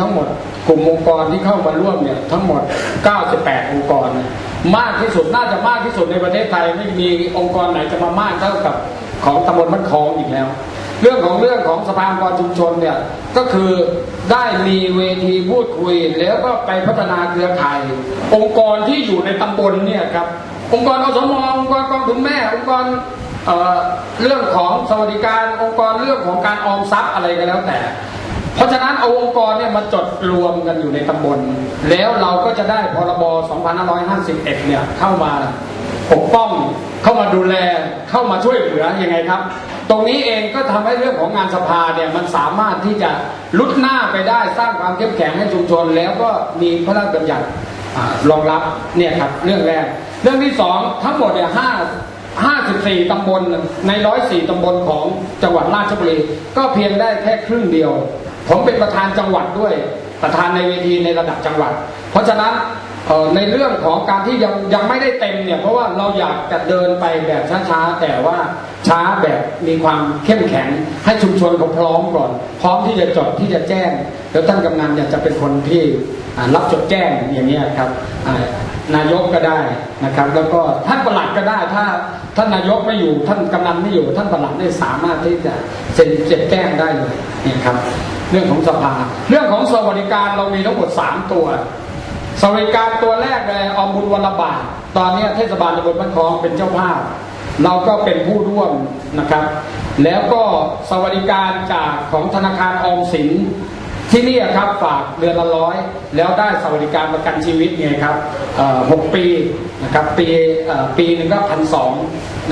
ทั้งหมดกลุ่มองค์กรที่เข้ามาร่วมเนี่ยทั้งหมด 98 องค์กร มากที่สุดน่าจะมากที่สุดในประเทศไทยไม่มีองค์กรไหนจะมามากเท่ากับของตำบลมันคลองอีกแล้ว เรื่องของเรื่องของสภาองค์กรชุมชนเนี่ยก็คือได้มีเวทีพูดคุย แล้วก็ไปพัฒนาเครือข่ายองค์กรที่อยู่ในตำบลเนี่ยครับองค์กรอสมองค์กรกองทุนแม่องค์กรเอ่อเรื่องของสวัสดิการองค์กรเรื่องของการออมทรัพย์อะไรก็แล้วแต่ เพราะฉะนั้นเอาองค์กรเนี่ยมาจดรวมกันอยู่ในตำบล แล้วเราก็จะได้พรบ 2551 เนี่ยเข้ามาปกป้องเข้ามาดูแลเข้ามาช่วยเหลือยังไงครับ ตรงนี้เองก็ทำให้เรื่องของงานสภาเนี่ยมันสามารถที่จะลุดหน้าไปได้สร้างความเข้มแข็งให้ชุมชน แล้วก็มีพระราชบัญญัติรองรับเนี่ยครับเรื่องแรก เรื่องที่สองทั้งหมดเนี่ยห้า54ตำบลใน104ตำบลของจังหวัดราชบุรีก็เพียงได้แค่ครึ่งเดียว ผมเป็นประธานจังหวัดด้วยประธานในเวทีในระดับจังหวัด เพราะฉะนั้นในเรื่องของการที่ยังยังไม่ได้เต็มเนี่ยเพราะว่าเราอยากจะเดินไปแบบช้าๆ แต่ว่าช้าแบบมีความเข้มแข็ง ให้ชุมชนเขาพร้อมก่อน พร้อมที่จะจดที่จะแจ้ง แล้วท่านกำนันอยากจะเป็นคนที่ รับจดแจ้งอย่างนี้ครับนายกก็ได้นะครับ แล้วก็ท่านประหลัดก็ได้ถ้าท่านนายกไม่อยู่ท่านกำนันไม่อยู่ ท่านประหลัดได้สามารถที่จะเซ็นจดแจ้งได้เลยนี่ครับ เรื่องของสภา เรื่องของสวัสดิการเรามีทั้งหมดสามตัวสวัสดิการตัวแรกเลยออมบุญวันละบาทตอนนี้เทศบาลตำบลบ้านคลองเป็นเจ้าภาพ เราก็เป็นผู้ร่วมนะครับ แล้วก็สวัสดิการจากของธนาคารออมสิน ที่นี่ครับฝากเดือนละร้อยแล้วได้สวัสดิการประกันชีวิตไงครับหกปีนะครับปีปีหนึ่งก็พันสอง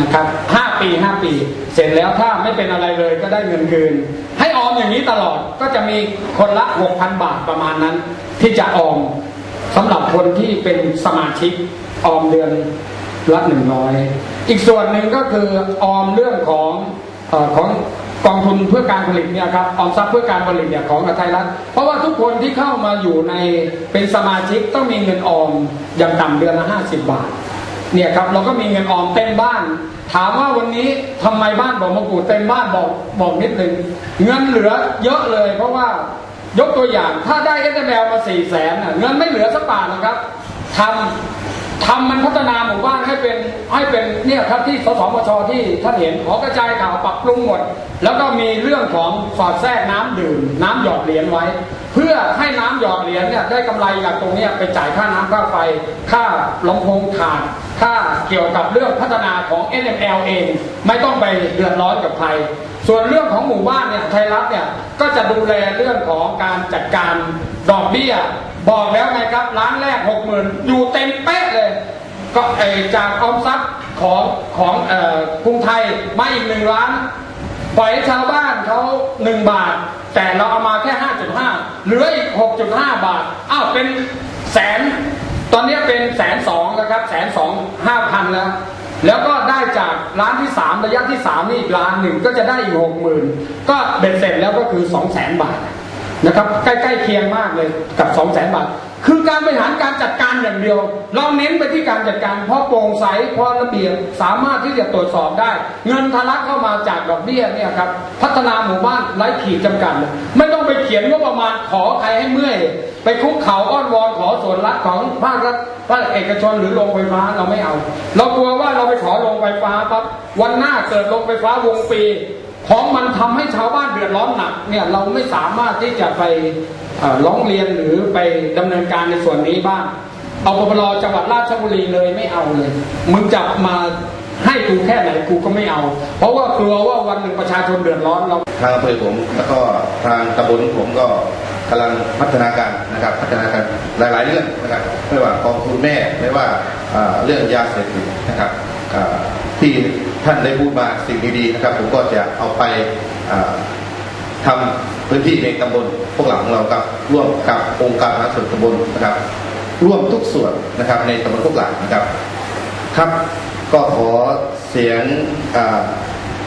นะครับห้าปีห้าปี เสร็จแล้วถ้าไม่เป็นอะไรเลยก็ได้เงินคืน ให้ออมอย่างนี้ตลอดก็จะมีคนละหกพันบาทประมาณนั้น ที่จะออมสำหรับคนที่เป็นสมาชิกออมเดือนละหนึ่งร้อยอีกส่วนหนึ่งก็คือออมเรื่องของอของ กองทุนเพื่อการผลิตเนี่ยครับออมทรัพย์เพื่อการผลิตเนี่ยของไทยรัฐเพราะว่าทุกคนที่เข้ามาอยู่ในเป็นสมาชิกต้องมีเงินออมอย่างต่ำเดือนละ50 บาทเนี่ยครับเราก็มีเงินออมเต็มบ้าน ถามว่าวันนี้ทำไมบ้านบอกมะกรูเต็มบ้านบอกบอกนิดนึงเงินเหลือเยอะเลย เพราะว่ายกตัวอย่างถ้าได้เอสเอ็มเอลมาสี่แสนเงินไม่เหลือสักบาทนะครับทำ ทำมันพัฒนาหมู่บ้านให้เป็นให้เป็นเนี่ยครับที่สสมชที่ท่านเห็นขอกระจายข่าวปรับปรุงหมด แล้วก็มีเรื่องของสอดแทรกน้ำดื่ม น้ำหยอดเหรียญไว้ เพื่อให้น้ำหยอดเหรียญเนี่ยได้กำไรจากตรงนี้ไปจ่ายค่าน้ำค่าไฟ ค่าลำโพงขาดค่าเกี่ยวกับเรื่องพัฒนาของ NML เองไม่ต้องไปเดือดร้อนกับใครส่วนเรื่องของหมู่บ้านเนี่ยไทยรัฐเนี่ยก็จะดูแลเรื่องของการจัดการดอกเบี้ย บอกแล้วไงครับร้านแรกหกหมื่นอยู่เต็มเป๊ะเลย ก็ไอจากออมทรัพย์ของของกรุงไทยมาอีกหนึ่งล้านปล่อยให้ชาวบ้านเขาหนึ่งบาท แต่เราเอามาแค่ห้าจุดห้าเหลืออีกหกจุดห้าบาทอ้าวเป็นแสน ตอนนี้เป็นแสนสองแล้วครับแสนสองห้าพันแล้วแล้วก็ได้จากร้านที่สามระยะที่สามนี่อีกล้านหนึ่งก็จะได้อีกหกหมื่นก็เบ็ดเสร็จแล้วก็คือสองแสนบาท นะครับ ใกล้ๆเคียงมากเลยกับ2 0 0แสนบาท คือการบริหารการจัดการอย่างเดียว เราเน้นไปที่การจัดการเพราะโปร่งใสเพราะระเบียบสามารถที่จะตรวจสอบได้ เงินทะลักเข้ามาจากดอกเบี้ยเนี่ยครับพัฒนาหมู่บ้านไร้ขีดจำกัดไม่ต้องไปเขียนงบประมาณขอใครให้เมื่อย ไปคุกเข่าอ้อนวอนขอส่วนรัฐของภาครัฐภาคเอกชนหรือโรงไฟฟ้าเราไม่เอา เรากลัวว่าเราไปขอโรงไฟฟ้าปั๊บวันหน้าเกิดโรงไฟฟ้าวงปี ของมันทำให้ชาวบ้านเดือดร้อนหนักเนี่ยเราไม่สามารถที่จะไปร้องเรียนหรือไปดำเนินการในส่วนนี้บ้าง เอาปปลจังหวัดราชบุรีเลยไม่เอาเลย มึงจับมาให้กูแค่ไหนกูก็ไม่เอา เพราะว่ากลัวว่าวันหนึ่งประชาชนเดือดร้อนเราทางอำเภอผมแล้วก็ทางตำบลผมก็กำลังพัฒนาการนะครับพัฒนาการหลาย ๆ เรื่องนะครับไม่ว่ากองทุนแม่ไม่ว่าเรื่องยาเสพติดนะครับที่ ท่านได้พูดมาสิ่งดีๆนะครับ ผมก็จะเอาไปอ่าทำพื้นที่ในตำบลพวกเราของเรากับร่วมกับองค์การมหาส่วนตำบลนะครับ ร่วมทุกส่วนนะครับในตำบลพวกหลังนะครับครับก็ขอเสียง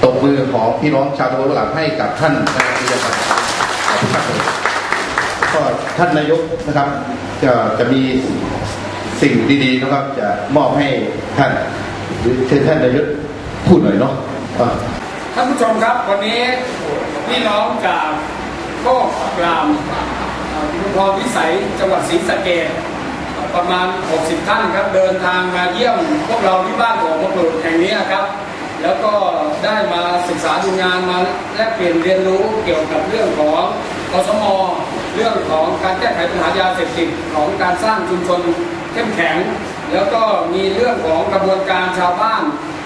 ตบมือของพี่น้องชาวตำบลพวกหลังให้กับท่านนายกวิทยาศารขอบคุณครับก็ท่านนายกนะครับจะจะมีสิ่งดีๆนะครับจะมอบให้ท่านหรือเชิญท่านนายก พูดหน่อยเนาะท่านผู้ชมครับวันนี้พี่น้องจากโคกรามคุณพรวิสัยจังหวัดศรีสะเกษประมาณ 60 ท่านครับเดินทางมาเยี่ยมพวกเราที่บ้านของมะกรูดแห่งนี้ครับ แล้วก็ได้มาศึกษาดูงานมาแลกเปลี่ยนเรียนรู้เกี่ยวกับเรื่องของอสมเรื่องของการแก้ไขปัญหายาเสพติดของการสร้างชุมชนเข้มแข็ง แล้วก็มีเรื่องของกระบวนการชาวบ้าน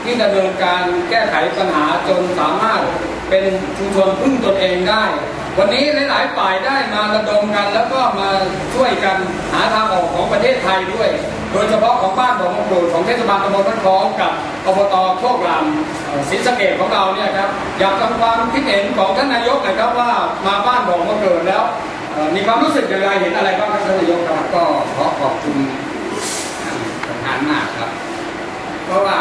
ที่ดำเนินการแก้ไขปัญหาจนสามารถเป็นชุมชนพึ่งตนเองได้ วันนี้หลาย ๆ ฝ่ายได้มาระดมกัน แล้วก็มาช่วยกันหาทางออกของประเทศไทยด้วย โดยเฉพาะของบ้านของมงกรูของเทศบาลตำบลพันคองกับอบตโชครามศรีสะเกดของเราเนี่ยครับอยากทำความคิดเห็นของท่านนายกหนะครับว่ามาบ้านของมงกรูดแล้วมีความรู้สึกอย่างไรเห็นอะไรบ้างครับท่านนายกครับก็ขอขอบคุณท่านประธานมากครับ เพราะว่า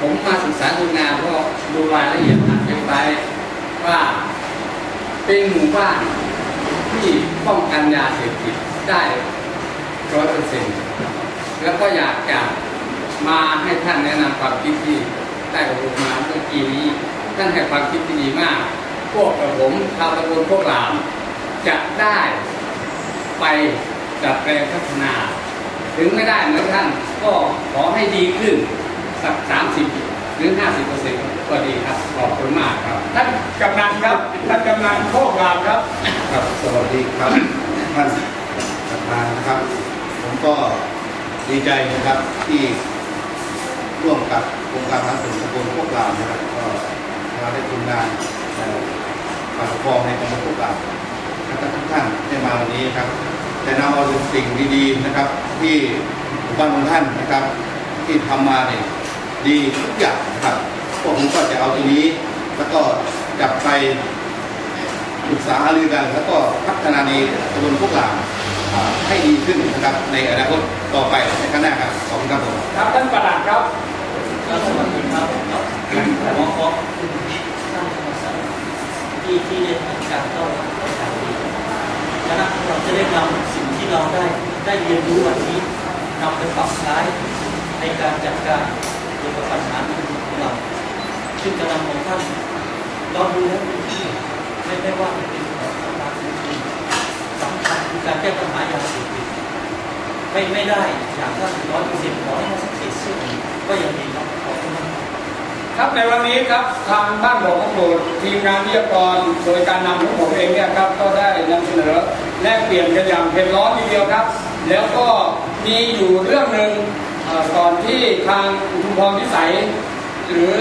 ผมมาศึกษาดูงานก็ดูรายละเอียดอ่านไปว่าเป็นหมู่บ้านที่ป้องกันยาเสพติดได้ร้อยเปอร์เซ็นต์แล้วก็อยากจะมาให้ท่านแนะนำความคิดที่ได้อบรมมาเมื่อกี้นี้ ท่านให้ความคิดที่ดีมาก พวกกับผมชาวตำบลพวกเรามจะได้ไปดัดแปลงพัฒนา ถึงไม่ได้เหมือนท่านก็ขอให้ดีขึ้น สัก30หรือ50เปอร์เซ็นต์ก็ดีครับขอบคุณมากครับ ท่านกำนันครับ ท่านกำนันโชครามครับ ครับสวัสดีครับท่านประธานนะครับ ผมก็ดีใจนะครับที่ร่วมกับองค์การพัฒนาส่วนตำบลพวกเรานะครับก็มาได้ทีมงานเอ่อฝ่ายปกครองในตำบลพวกเราและทุกท่านได้มาวันนี้ครับแต่นำเอาสิ่งดีๆนะครับ ที่หมู่บ้านของท่านนะครับ ที่ทำมาเนี่ย ดีทุกอย่างนะครับพวกผมก็จะเอาตรงนี้ แล้วก็จับไปปรึกษาหารือกัน แล้วก็พัฒนาในตำบลพวกเราอ่าให้ดีขึ้นนะครับในอนาคตต่อไปในข้างหน้าครับขอบคุณครับผมครับท่านประหลัดครับครับสวัสดีครับหมอขอบคุณท่านธรรมศาสตร์ที่ที่ได้ทำการต้อนรับประชาชนคณะของเราจะได้นำสิ่งที่เราได้ได้เรียนรู้วันนี้นำไปปรับใช้ในการจัดการเกี่ ยวกับปัญหาของเราซึ่งจะนำของท่านเราดูแล้วที่ไม่ไม่ว่าจะเป็นของทางการจริงสำคัญคือการแก้ปัญหายาเสพติดไม่ไม่ได้อย่างท่านร้อยเปอร์เซ็นต์ขอให้าสักเศษเสี้ยวหนึ่งก็ยังดีครับขอบคุณมากครับในวันนี้ครับทางบ้านของมงกรูดทีมงานวิทยากรโดยการนำของผมเองเนี่ยครับก็ได้นำเสนอแลกเปลี่ยนกันอย่างเผ็ดร้อนทีเดียวครับ แล้วก็มีอยู่เรื่องหนึ่ง ก่อนที่ทางชุมพรวิสัย หรือ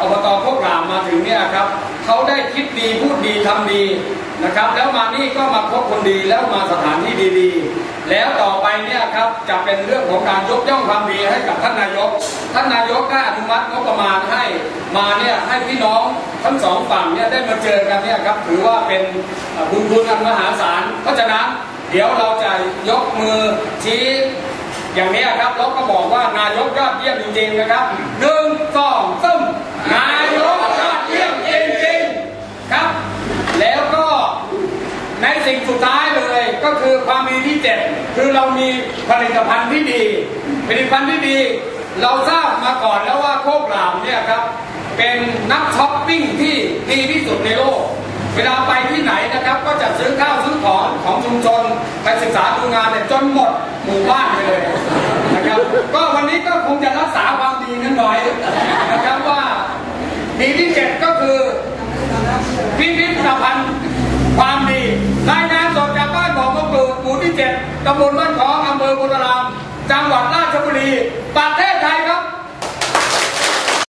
อบตโคกรามมาถึงเนี่ยครับเขาได้คิดดีพูดดีทำดีนะครับ แล้วมานี่ก็มาพบคนดีแล้วมาสถานที่ดีๆ แล้วต่อไปเนี่ยครับจะเป็นเรื่องของการยกย่องความดีให้กับท่านนายก ท่านนายกได้อนุมัติงบประมาณให้มาเนี่ยให้พี่น้องทั้งสองฝั่งเนี่ยได้มาเจอกันเนี่ยครับถือว่าเป็นบุญคุณอันมหาศาลเพราะฉะนั้นเดี๋ยวเราจะยกมือชี้ อย่างนี้ครับแล้วก็บอกว่านายกยอดเยี่ยมจริงๆนะครับหนึ่งสองตึ้มนายกยอดเยี่ยมจริงๆครับ แล้วก็ในสิ่งสุดท้ายเลยก็คือความดีที่เจ็ดคือเรามีผลิตภัณฑ์ที่ดีผลิตภัณฑ์ที่ดี เราทราบมาก่อนแล้วว่าโคกรามเนี่ยครับเป็นนักช้อปปิ้งที่ดีที่สุดในโลก เวลาไปที่ไหนนะครับก็จะซื้อข้าวซื้อของของชุมชนไปศึกษาดูงานเนี่ยจนหมดหมู่บ้านไปเลยนะครับก็วันนี้ก็คงจะรักษาความดีนั้นหน่อยนะครับว่าดีที่เจ็ดก็คือพิพิธภัณฑ์ความดีรายงานสดจากบ้านของมะกรูดหมู่ที่เจ็ดตำบลบ้านของอำเภอโพธาราม จังหวัดราชบุรีประเทศ